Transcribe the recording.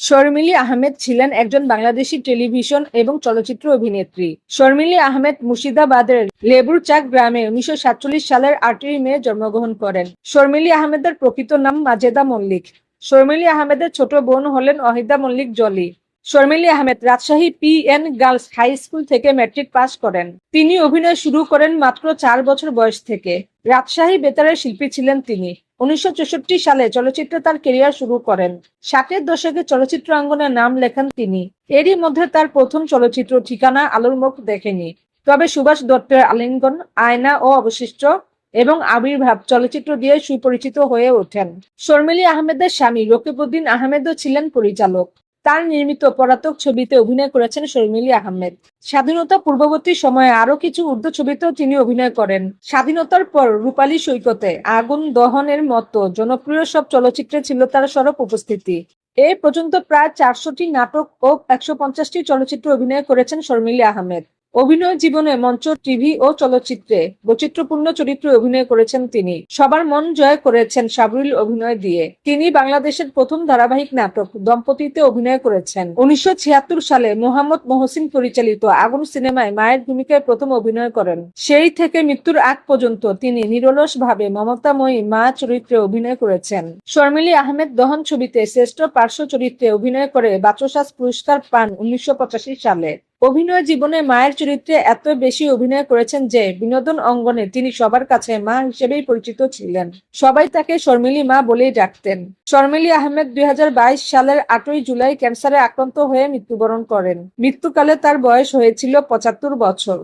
শর্মিলী আহমেদ ছিলেন একজন বাংলাদেশি টেলিভিশন এবং চলচ্চিত্র অভিনেত্রী। শর্মিলি আহমেদ মুর্শিদাবাদের লেবুরচাক গ্রামে উনিশশো সাতচল্লিশ সালের আটই মে জন্মগ্রহণ করেন। শর্মিলি আহমেদের প্রকৃত নাম মাজেদা মল্লিক। শর্মিলি আহমেদের ছোট বোন হলেন Ahida Mallick Jolly. Sharmili Ahmed Rajshahi P N girls high school matric matric পাস করেন। তিনি অভিনয় শুরু করেন মাত্র চার বছর বয়স থেকে। রাজশাহী বেতারের শিল্পী ছিলেন তিনি। উনিশশো চৌষট্টি সালে চলচ্চিত্রে তার কেরিয়ার শুরু করেন। ষাটের দশকে চলচ্চিত্র অঙ্গনে নাম লেখান তিনি। এরই মধ্যে তার প্রথম চলচ্চিত্র ঠিকানা আলোর মুখ দেখেনি। তবে সুভাষ দত্তের আলিঙ্গন, আয়না ও অবশিষ্ট এবং আবির্ভাব চলচ্চিত্র দিয়ে সুপরিচিত হয়ে ওঠেন। শর্মিলী আহমেদের স্বামী রকিবউদ্দিন আহমেদও ছিলেন পরিচালক। তার নির্মিত পরাতক ছবিতে অভিনয় করেছেন শর্মিলি আহমেদ। স্বাধীনতা পূর্ববর্তী সময়ে আরও কিছু উর্দু ছবিতেও তিনি অভিনয় করেন। স্বাধীনতার পর রূপালী সৈকতে আগুন দহনের মতো জনপ্রিয় সব চলচ্চিত্রে ছিল তার সরব উপস্থিতি। এ পর্যন্ত প্রায় চারশোটি নাটক ও একশো পঞ্চাশটি চলচ্চিত্র অভিনয় করেছেন শর্মিলি আহমেদ। অভিনয় জীবনে মঞ্চ, টিভি ও চলচ্চিত্রে বৈচিত্র্যপূর্ণ চরিত্রে অভিনয় করেছেন তিনি। সবার মন জয় করেছেন সাবরিল অভিনয় দিয়ে। তিনি বাংলাদেশের প্রথম ধারাবাহিক নাটক, দম্পতিতে অভিনয় করেছেন। উনিশশো ছিয়াত্তর সালে মোহাম্মদ মহসিন পরিচালিত আগুন সিনেমায় মায়ের ভূমিকায় প্রথম অভিনয় করেন। সেই থেকে মৃত্যুর আগ পর্যন্ত তিনি নিরলস ভাবে মমতাময়ী মা চরিত্রে অভিনয় করেছেন। শর্মিলি আহমেদ দহন ছবিতে শ্রেষ্ঠ পার্শ্ব চরিত্রে অভিনয় করে বাচসাস পুরস্কার পান উনিশশো পঁচাশি সালে। অভিনয় জীবনে মায়ের চরিত্রে এত বেশি অভিনয় করেছেন যে বিনোদন অঙ্গনে তিনি সবার কাছে মা হিসেবেই পরিচিত ছিলেন। সবাই তাকে শর্মিলি মা বলেই ডাকতেন। শর্মিলি আহমেদ দুই হাজার বাইশ সালের আটই জুলাই ক্যান্সারে আক্রান্ত হয়ে মৃত্যুবরণ করেন। মৃত্যুকালে তার বয়স হয়েছিল পঁচাত্তর বছর।